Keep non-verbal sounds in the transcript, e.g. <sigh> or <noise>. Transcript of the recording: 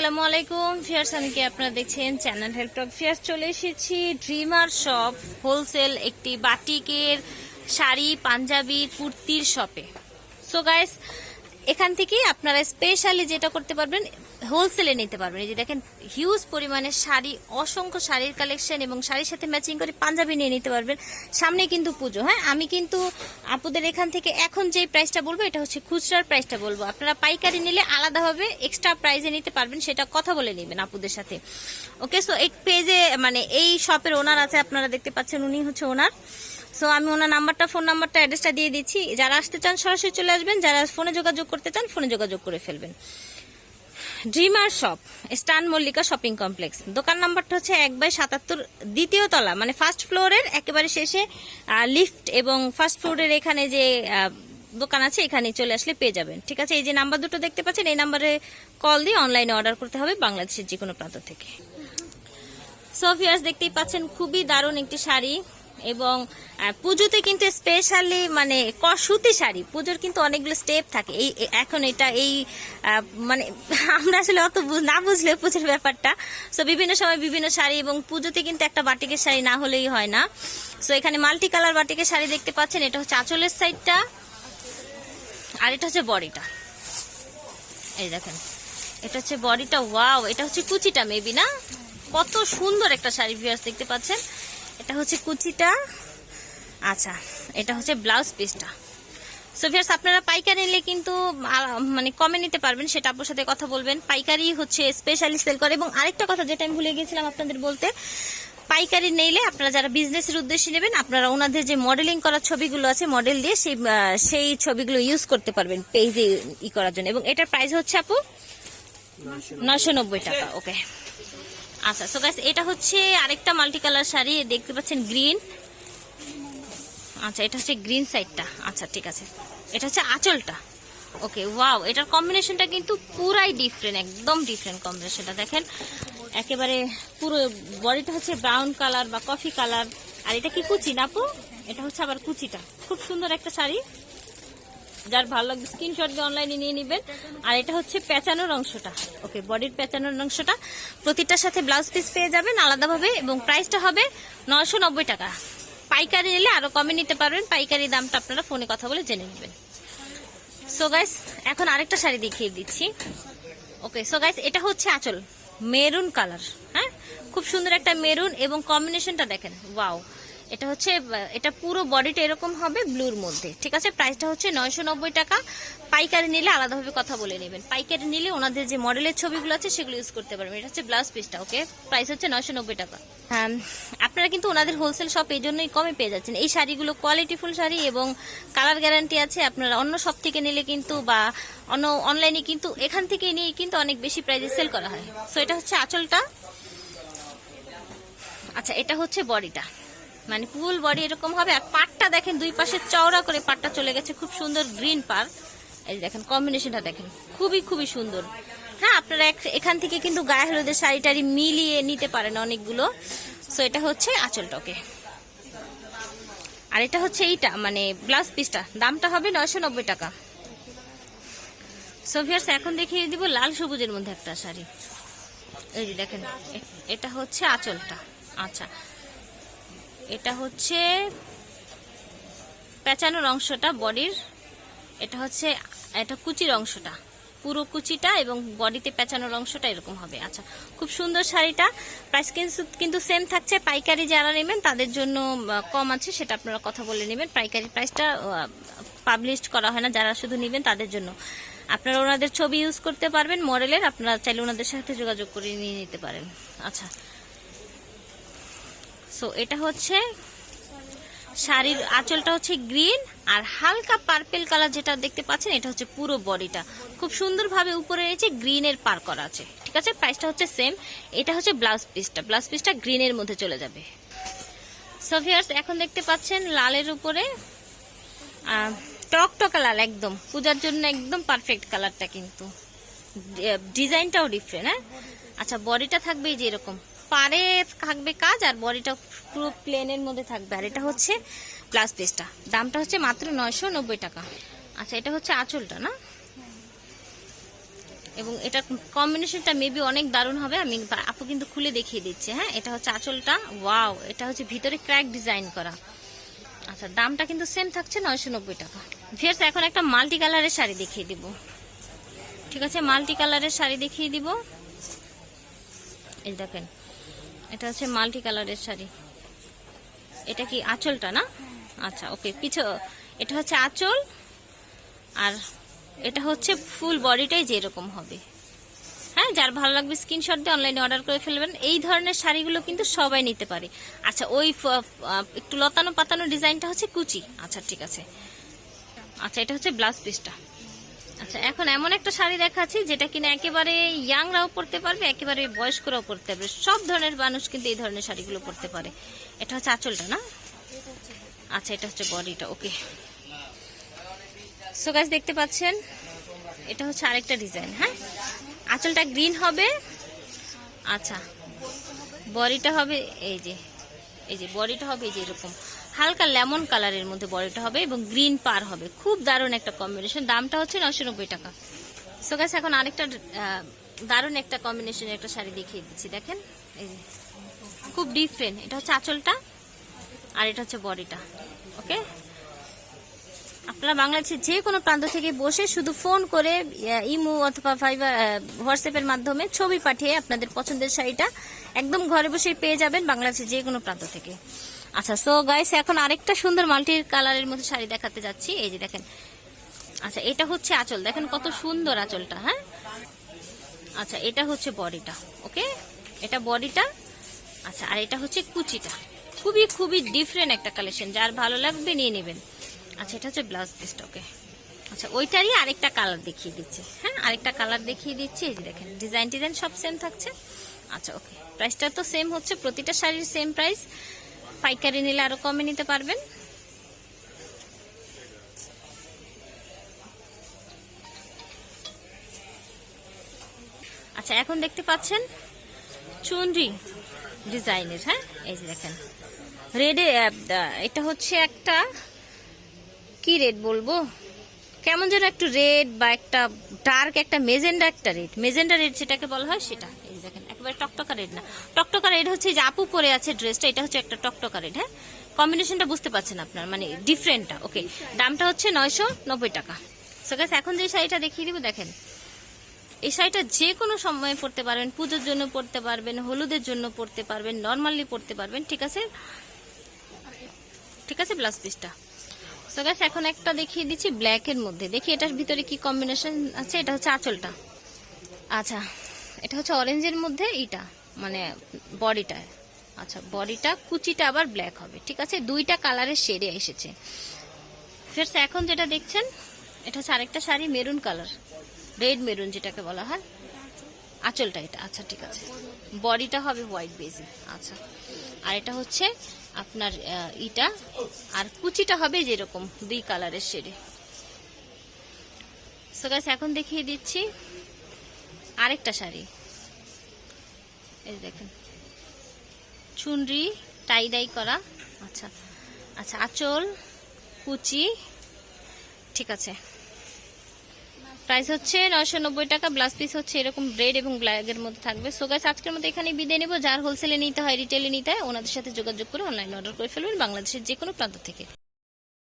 আসসালামু আলাইকুম। ফিয়ার্স, আমি কি আপনারা দেখছেন? চ্যানেল হেল্প টক ফিয়ার্স, চলে এসেছি ড্রিমার শপ হোলসেল একটি বাটিকের শাড়ি, পাঞ্জাবি, কুর্তির শপে সো গাইস এখান থেকে আপনারা স্পেশালি যেটা করতে পারবেন হোলসেলে নিতে পারবেন। এই যে দেখেন হিউজ পরিমাণে শাড়ি, অসংখ্য শাড়ির কালেকশন এবং শাড়ির সাথে ম্যাচিং করে পাঞ্জাবি নিয়ে নিতে পারবেন। সামনে কিন্তু পুজো হ্যাঁ? আমি কিন্তু আপুদের এখান থেকে এখন যেই প্রাইসটা বলব, এটা হচ্ছে খুচরার প্রাইসটা বলব। আপনারা পাইকারি নিলে আলাদাভাবে এক্সট্রা প্রাইজে নিতে পারবেন, সেটা কথা বলে নেবেন আপুদের সাথে। ওকে সো এই পেজে মানে এই শপের ওনার আছে, আপনারা দেখতে পাচ্ছেন, উনি হচ্ছে ওনার সো আমি ওনার নাম্বারটা ফোন নাম্বারটা অ্যাড্রেসটা দিয়ে দিচ্ছি। যারা আসতে চান, সরাসরি চলে আসবেন। যারা ফোনে যোগাযোগ করতে চান ফোনে যোগাযোগ করে ফেলবেন। ড্রিমার শপ স্টান মল্লিকা শপিং কমপ্লেক্স দোকান নাম্বারটা হচ্ছে এক বাই সাতাত্তর দ্বিতীয় তলা মানে ফার্স্ট ফ্লোরের একেবারে শেষে লিফট এবং ফার্স্ট ফ্লোরের এখানে যে দোকান আছে এখানে চলে আসলে পেয়ে যাবেন। ঠিক আছে, এই যে নাম্বার দুটো দেখতে পাচ্ছেন, এই নাম্বারে কল দিয়ে অনলাইনে অর্ডার করতে হবে বাংলাদেশের যে কোনো প্রান্ত থেকে। সোফিয়াস দেখতেই পাচ্ছেন, খুবই দারুণ একটি শাড়ি। এবং পুজোতে কিন্তু স্পেশালি মানে সুতি শাড়ি, পুজোর কিন্তু অনেকগুলো স্টেপ থাকে। এই এখন এটা এই মানে <laughs> আমরা আসলে অত না বুঝলে পুজোর ব্যাপারটা। সো বিভিন্ন সময় বিভিন্ন শাড়ি এবং পুজোতে কিন্তু একটা বাটিকের শাড়ি না হলেই হয় না। সো এখানে মাল্টি কালার বাটিকের শাড়ি দেখতে পাচ্ছেন, এটা হচ্ছে আঁচলের সাইডটা আর এটা হচ্ছে বডিটা। এই দেখেন, এটা হচ্ছে বডিটা ওয়াও এটা হচ্ছে কুচিটা মেবি না? কত সুন্দর একটা শাড়ি ভিউয়ার্স দেখতে পাচ্ছেন। এটা হচ্ছে কুচিটা। আচ্ছা এটা হচ্ছে ব্লাউজ পিসটা। সো ভিউয়ার্স আপনারা পাইকারি নিলে কিন্তু মানে কমে নিতে পারবেন সেটা আপনার সাথে কথা বলবেন। পাইকারি হচ্ছে স্পেশালি সেল করে। এবং আরেকটা কথা যেটা আমি ভুলে গিয়েছিলাম আপনাদের বলতে পাইকারি নিলে আপনারা যারা বিজনেসের উদ্দেশ্যে নেবেন আপনারা ওনাদের যে মডেলিং করা ছবিগুলো আছে মডেল দিয়ে সেই সেই ছবিগুলো ইউজ করতে পারবেন পেজে ই করার জন্য। এবং এটার প্রাইস হচ্ছে আপু? নশো নব্বই। টাকা ওকে আচ্ছা সো গাইস এটা হচ্ছে আরেকটা মাল্টি কালার শাড়ি, দেখতে পাচ্ছেন গ্রিন আচ্ছা এটা হচ্ছে গ্রিন সাইডটা আচ্ছা ঠিক আছে। এটা হচ্ছে আঁচলটা। ওকে ওয়াও এটার কম্বিনেশনটা কিন্তু পুরাই ডিফারেন্ট একদম ডিফারেন্ট কম্বিনেশনটা দেখেন, একেবারে পুরো বডিটা হচ্ছে ব্রাউন কালার বা কফি কালার আর এটা কি কুচি না আপু? এটা হচ্ছে আবার কুচিটা। খুব সুন্দর একটা শাড়ি। যার ভালো লাগবে স্ক্রিনশট দিয়ে অনলাইনে নিয়ে নেবেন। আর এটা হচ্ছে পেঁচানোর অংশটা। ওকে বডির পেঁচানোর অংশটা। প্রতিটার সাথে ব্লাউজ পিস পেয়ে যাবেন আলাদাভাবে এবং প্রাইসটা হবে নশো টাকা। পাইকারি নিলে আরও কমে নিতে পারবেন। পাইকারি দামটা আপনারা ফোনে কথা বলে জেনে নেবেন। সো গাইস এখন আরেকটা শাড়ি দেখিয়ে দিচ্ছি। ওকে সো গাইস এটা হচ্ছে আঁচল। মেরুন কালার হ্যাঁ? খুব সুন্দর একটা মেরুন এবং কম্বিনেশনটা দেখেন। ওয়াও এটা হচ্ছে এটা পুরো বডিটা এরকম হবে ব্লুর মধ্যে ঠিক আছে? প্রাইসটা হচ্ছে নয়শো নব্বই টাকা। পাইকারি নিলে আলাদাভাবে কথা বলে নেবেন। পাইকারি নিলে ওনাদের যে মডেলের ছবিগুলো আছে সেগুলো ইউজ করতে পারবেন। এটা হচ্ছে ব্লাউজ পিসটা ওকে প্রাইস হচ্ছে নয়শো নব্বই টাকা। হ্যাঁ। আপনারা কিন্তু ওনাদের হোলসেল শপ এই জন্যই কমে পেয়ে যাচ্ছেন। এই শাড়িগুলো কোয়ালিটিফুল শাড়ি এবং কালার গ্যারান্টি আছে আপনারা অন্য শপ থেকে নিলে কিন্তু বা অন্য অনলাইনে কিন্তু এখান থেকে নিয়ে কিন্তু অনেক বেশি প্রাইসে সেল করা হয়। সো এটা হচ্ছে আঁচলটা। আচ্ছা এটা হচ্ছে বডিটা। মানে ফুল বডি এরকম হবে, আর পাটটা দেখেন, দুই পাশে চওড়া করে পাটটা চলে গেছে, খুব সুন্দর গ্রিন পার এই দেখেন কম্বিনেশনটা দেখেন, খুবই খুবই সুন্দর। হ্যাঁ আপনারা এখান থেকে কিন্তু গায়ে হলুদের শাড়ি টাড়ি মিলিয়ে নিতে পারেন অনেকগুলো। সো এটা হচ্ছে আঁচলটকে আর এটা হচ্ছে এইটা মানে ব্লাউজ পিসটা দামটা হবে নয়শো নব্বই টাকা। সোভিয়ার্স এখন দেখিয়ে দিব লাল সবুজের মধ্যে একটা শাড়ি। এই যে দেখেন এটা হচ্ছে আঁচলটা। আচ্ছা এটা হচ্ছে পেঁচানোর অংশটা বডির, এটা হচ্ছে, এটা কুচির অংশটা, পুরো কুচিটা এবং বডিতে পেঁচানোর অংশটা এরকম হবে। আচ্ছা খুব সুন্দর শাড়িটা। প্রাইস কিন্তু কিন্তু সেম থাকছে, পাইকারি যারা নেবেন তাদের জন্য কম আছে, সেটা আপনারা কথা বলে নেবেন। পাইকারি প্রাইসটা পাবলিশ করা হয় না, যারা শুধু নেবেন তাদের জন্য। আপনারা ওনাদের ছবি ইউজ করতে পারবেন মডেলের আপনারা চাইলে ওনাদের সাথে যোগাযোগ করে নিয়ে নিতে পারেন। আচ্ছা সো এটা হচ্ছে শাড়ির আঁচলটা হচ্ছে গ্রিন আর হালকা পার্পেল কালার যেটা দেখতে পাচ্ছেন, এটা হচ্ছে পুরো বডিটা। খুব সুন্দরভাবে উপরে রয়েছে গ্রিনের পার করা আছে, ঠিক আছে? প্রাইসটা হচ্ছে সেম এটা হচ্ছে ব্লাউজ পিসটা ব্লাউজ পিসটা গ্রিনের মধ্যে চলে যাবে। সোভিয়ার্স এখন দেখতে পাচ্ছেন লালের উপরে টকটকা লাল একদম। পূজার জন্য একদম পারফেক্ট কালারটা কিন্তু। ডিজাইনটাও ডিফারেন্ট হ্যাঁ? আচ্ছা বডিটা থাকবে এই যে এরকম। পারে থাকবে কাজ আর বডিটা পুরো প্লেনের মধ্যে থাকবে। আর এটা হচ্ছে প্লাস পিসটা দামটা হচ্ছে মাত্র নয়শো নব্বই টাকা। আচ্ছা এটা হচ্ছে আঁচলটা, না? এবং এটা কম্বিনেশনটা মেবি অনেক দারুণ হবে। আমি আপু কিন্তু খুলে দেখিয়ে দিচ্ছি হ্যাঁ? এটা হচ্ছে আঁচলটা। ওয়াও এটা হচ্ছে ভিতরে ক্র্যাক ডিজাইন করা। আচ্ছা দামটা কিন্তু সেম থাকছে নয়শো নব্বই টাকা। ভিয়ার্স এখন একটা মাল্টি কালারের শাড়ি দেখিয়ে দিব। ঠিক আছে? মাল্টি কালারের শাড়ি দেখিয়ে দিব। এই দেখেন এটা হচ্ছে মাল্টি কালারের শাড়ি। এটা কি আঁচলটা না? আচ্ছা ওকে পিছু এটা হচ্ছে আঁচল আর এটা হচ্ছে ফুল বডিটাই যেরকম হবে। হ্যাঁ যার ভালো লাগবে স্ক্রিনশট দিয়ে অনলাইনে অর্ডার করে ফেলবেন। এই ধরনের শাড়িগুলো কিন্তু সবাই নিতে পারে। আচ্ছা ওই একটু লতানো পাতানো ডিজাইনটা হচ্ছে কুচি। আচ্ছা ঠিক আছে। আচ্ছা এটা হচ্ছে ব্লাউজ পিসটা। আচ্ছা এখন এমন একটা শাড়ি দেখাচ্ছি যেটা কিনা একেবারে ইয়াংরাও পরতে পারবে, একেবারে বয়স্করাও পরতে পারবে। সব ধরনের মানুষ কিন্তু এই ধরনের শাড়িগুলো পরতে পারে। এটা হচ্ছে আঁচলটা, না? আচ্ছা এটা হচ্ছে বডিটা, ওকে। সো গাছ দেখতে পাচ্ছেন? এটা হচ্ছে আরেকটা ডিজাইন হ্যাঁ? আঁচলটা গ্রিন হবে। আচ্ছা বডিটা হবে এই যে এই যে, বডিটা হবে এই যে এরকম। হালকা লেমন কালারের মধ্যে বডিটা হবে এবং গ্রিন পার হবে। খুব দারুণ একটা কম্বিনেশন দামটা হচ্ছে নশো নব্বই টাকা। সো গাছ এখন আরেকটা দারুণ একটা কম্বিনেশনের একটা শাড়ি দেখিয়ে দিচ্ছি। দেখেন খুব ডিফারেন্ট এটা হচ্ছে আঁচলটা আর এটা হচ্ছে বডিটা। ওকে আপনারা বাংলাদেশের যে কোনো প্রান্ত থেকে বসে শুধু ফোন করে ইমো অথবা ফাইবার হোয়াটসঅ্যাপের মাধ্যমে ছবি পাঠিয়ে আপনাদের পছন্দের শাড়িটা একদম ঘরে বসে পেয়ে যাবেন বাংলাদেশের যে কোনো প্রান্ত থেকে। আচ্ছা সো গাইস এখন আরেকটা সুন্দর মাল্টির কালারের মধ্যে শাড়ি দেখাতে যাচ্ছি। এই যে দেখেন। আচ্ছা এটা হচ্ছে আঁচল। দেখেন কত সুন্দর আঁচলটা হ্যাঁ? আচ্ছা এটা হচ্ছে বডিটা ওকে এটা বডিটা আচ্ছা আর এটা হচ্ছে কুচিটা। খুবই খুবই ডিফারেন্ট একটা কালেকশন যার ভালো লাগবে নিয়ে নেবেন। আচ্ছা এটা হচ্ছে ব্লাউজ পিসটা ওকে আচ্ছা ওইটারই আরেকটা কালার দেখিয়ে দিচ্ছে হ্যাঁ? আরেকটা কালার দেখিয়ে দিচ্ছে। এই যে দেখেন ডিজাইন ডিজাইন সব সেম থাকছে। আচ্ছা ওকে প্রাইসটা তো সেম হচ্ছে, প্রতিটা শাড়ির সেম প্রাইস পাইকারি নিলে আরও কমে নিতে পারবেন? আচ্ছা এখন দেখতে পাচ্ছেন চুনরি ডিজাইনের হ্যাঁ? এই যে দেখেন। রেডে এটা হচ্ছে একটা, কি রেড বলব? কেমন যেন একটু রেড বা একটা ডার্ক একটা মেজেন্ডা একটা রেড মেজেন্ডা রেড যেটাকে বলা হয় সেটা। দেখেন, একেবারে টকটকা রেড না। টকটকা রেড হচ্ছে যে আপু পরে আছে ড্রেসটা এটা হচ্ছে একটা টকটকা রেড হ্যাঁ? কম্বিনেশনটা বুঝতে পারছেন আপনার মানে ডিফারেন্টটা ওকে দামটা হচ্ছে নয়শো নব্বই টাকা। সো এখন যে শাড়িটা দেখিয়ে দিব, দেখেন। এই শাড়িটা যে কোনো সময়ে পরতে পারবেন, পুজোর জন্য পরতে পারবেন, হলুদের জন্য পরতে পারবেন নর্মালি পরতে পারবেন, ঠিক আছে? ঠিক আছে ব্লাউজ পিসটা সো এখন একটা দেখিয়ে দিচ্ছি ব্ল্যাকের মধ্যে। দেখি এটার ভিতরে কি কম্বিনেশন আছে? এটা হচ্ছে আঁচলটা। আচ্ছা। এটা হচ্ছে অরেঞ্জের মধ্যে ইটা মানে বডিটা। আচ্ছা বডিটা, কুচিটা আবার ব্ল্যাক হবে, ঠিক আছে? দুইটা কালারের শেডে এসেছে। ফেরস এখন যেটা দেখছেন, এটা হচ্ছে আরেকটা sari maroon colour red maroon যেটাকে বলা হয়। আঁচলটা এটা আচ্ছা ঠিক আছে। বডিটা হবে হোয়াইট বেসে আচ্ছা। আর এটা হচ্ছে আপনার ইটা আর কুচিটা হবে যেরকম, দুই কালারের শেডে সো গাছ এখন দেখিয়ে দিচ্ছি আরেকটা শাড়ি। এই দেখেন। চুনরি টাই ডাই করা। আচ্ছা আচ্ছা আঁচল, কুচি, ঠিক আছে। প্রাইস হচ্ছে নয়শো নব্বই টাকা ব্লাউজ পিস হচ্ছে এরকম ব্রেড এবং ব্ল্যাকের মধ্যে থাকবে। সো গাইস আজকের মতো এখানে বিদায় নেব। যার হোলসেলে নিতে হয় রিটেলে নিতে হয়, ওনাদের সাথে যোগাযোগ করে অনলাইন অর্ডার করে ফেলবেন বাংলাদেশের যে কোনো প্রান্ত থেকে।